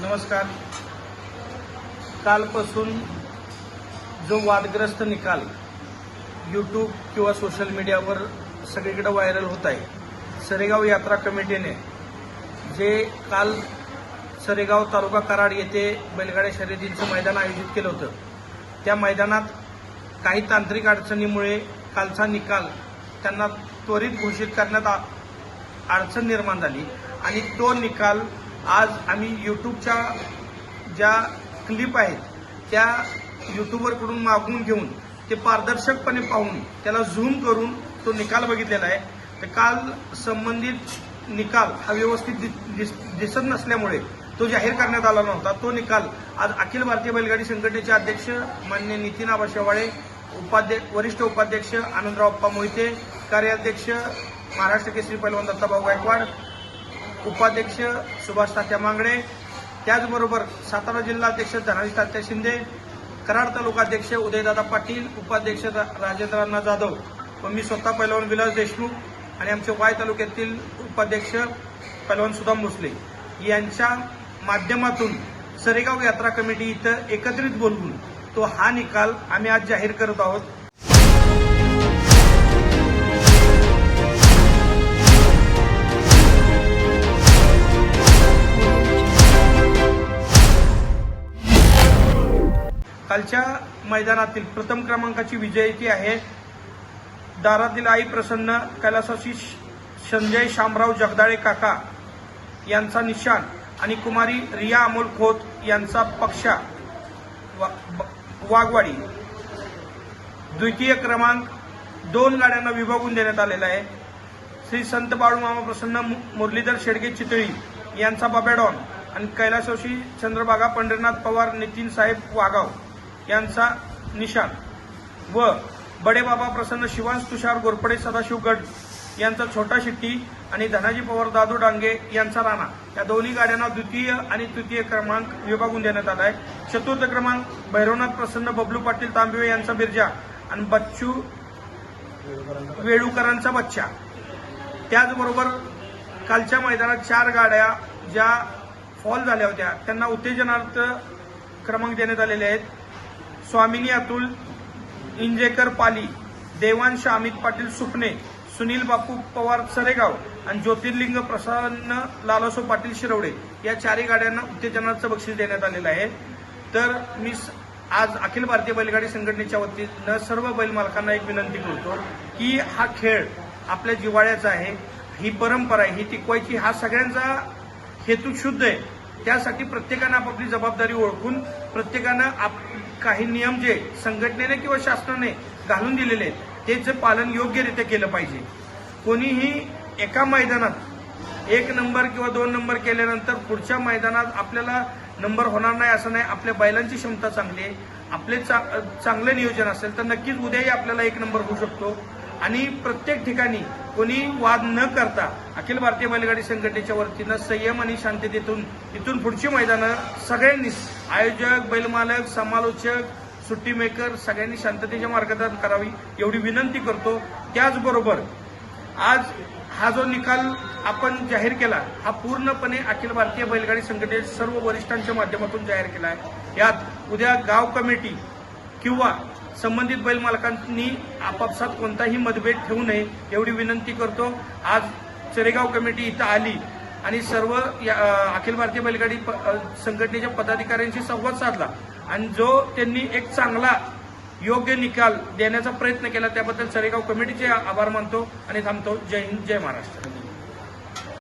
नमस्कार. कालपासून जो वादग्रस्त निकाल यूट्यूब किंवा सोशल मीडियावर सगळीकडे व्हायरल होत आहे सरेगाव यात्रा कमिटीने जे काल सरेगाव तालुका कराड येथे बैलगाड्या शर्यतींचं मैदान आयोजित केलं होतं त्या मैदानात काही तांत्रिक अडचणीमुळे कालचा निकाल त्यांना त्वरित घोषित करण्यात आ- अडचण निर्माण झाली आणि तो निकाल आज आम्ही यूट्यूबच्या ज्या क्लिप आहेत त्या यूट्यूबरकडून मागून घेऊन ते पारदर्शकपणे पाहून त्याला झूम करून तो निकाल बघितलेला आहे. तर काल संबंधित निकाल हा व्यवस्थित दि- दिस- दिसत नसल्यामुळे तो जाहीर करण्यात आला नव्हता. तो निकाल आज अखिल भारतीय बैलगाडी संघटनेचे अध्यक्ष मान्य नितीन आबा शेवाळे उपाध्यक्ष वरिष्ठ उपाध्यक्ष आनंदराव अप्पा मोहिते कार्याध्यक्ष महाराष्ट्र केसरी पैलवान दत्ताभाऊ गायकवाड उपाध्यक्ष सुभाष तात्या मांगडे त्याचबरोबर सातारा जिल्हा अध्यक्ष धनाजी तात्या शिंदे कराड तालुकाध्यक्ष उदयदादा पाटील उपाध्यक्ष रा- राजेंद्र अण्णा जाधव व मी स्वतः पैलवान विलास देशमुख आणि आमचे वाय तालुक्यातील उपाध्यक्ष पैलवान सुदाम भोसले यांच्या माध्यमातून सरेगाव यात्रा कमिटी इथं एकत्रित बोलवून तो हा निकाल आम्ही आज जाहीर करत आहोत. कालच्या मैदानातील प्रथम क्रमांकाची विजयी आहे. दारातील आई प्रसन्न कैलासाशी संजय शामराव जगदाळे काका यांचा निशान आणि कुमारी रिया अमोल खोत यांचा पक्षा वा- ब- वाघवाडी. द्वितीय क्रमांक दोन गाड्यांना विभागून देण्यात आलेला आहे. श्री संत बाळूमामा प्रसन्न मु- मुरलीधर शेडगे चितळी यांचा बबेडॉन आणि कैलासोशी चंद्रबागा पंढरीनाथ पवार नितीन साहेब वागाव यांचा निशान व बडेबाबा प्रसन्न शिवांश तुषार गोरपडे सदाशिव गड यांचा छोटा शिट्टी आणि धनाजी पवार दादू डांगे यांचा राणा. या दोन्ही गाड्यांना द्वितीय आणि तृतीय क्रमांक विभागून देण्यात आला आहे चतुर्थ क्रमांक भैरवनाथ प्रसन्न बबलू पाटील तांबिवे यांचा बिरजा आणि बच्चू वेळूकरांचा बच्चा. त्याचबरोबर कालच्या मैदानात चार गाड्या ज्या फॉल झाल्या होत्या त्यांना उत्तेजनार्थ क्रमांक देण्यात आलेले आहेत. स्वामिनी अतुल इंजेकर पाली देवांश अमित पाटील सुपणे सुनील बापू पवार सरेगाव आणि ज्योतिर्लिंग प्रसन्न लालासो पाटील शिरवडे या चारही गाड्यांना उत्तेजनाचं बक्षीस देण्यात आलेलं आहे. तर मी स- आज अखिल भारतीय बैलगाडी संघटनेच्या वतीनं सर्व बैलमालकांना एक विनंती करतो की हा खेळ आपल्या जिव्हाळ्याचा आहे ही परंपरा आहे ही टिकवायची हा सगळ्यांचा हेतू शुद्ध आहे. त्यासाठी प्रत्येकानं आपापली जबाबदारी ओळखून प्रत्येकानं आप काही नियम जे संघटनेने किंवा शासनाने घालून दिलेले आहेत त्याचं पालन योग्यरित्या केलं पाहिजे. कोणीही एका मैदानात एक नंबर किंवा दोन नंबर केल्यानंतर पुढच्या मैदानात आपल्याला नंबर होणार नाही असं नाही. आपल्या बैलांची क्षमता चांगली आहे. आपले चा- चांगलं नियोजन असेल तर नक्कीच उद्याही आपल्याला एक नंबर होऊ शकतो. आणि प्रत्येक ठिकाणी कोणी वाद न करता अखिल भारतीय बैलगाडी संघटनेच्या वतीनं संयम आणि शांततेतून इथून पुढची मैदानं सगळ्यांनी आयोजक बैलमालक समालोचक सुट्टी मेकर सगळ्यांनी शांततेच्या मार्गदर्शन करावी एवढी विनंती करतो. त्याचबरोबर आज हा जो निकाल आपण जाहीर केला हा पूर्णपणे अखिल भारतीय बैलगाडी संघटनेच्या सर्व वरिष्ठांच्या माध्यमातून जाहीर केला आहे. यात उद्या गाव कमिटी किंवा संबंधित बैल मालकांनी आपापसात कोणताही मतभेद ठेवू नये एवढी विनंती करतो. आज चरेगाव कमिटी इथं आली आणि सर्व या, अखिल भारतीय बैलगाडी प- संघटनेच्या पदाधिकाऱ्यांशी संवाद साधला आणि जो त्यांनी एक चांगला योग्य निकाल देण्याचा प्रयत्न केला त्याबद्दल चरेगाव कमिटीचे आभार मानतो आणि थांबतो. जय हिंद जय महाराष्ट्र.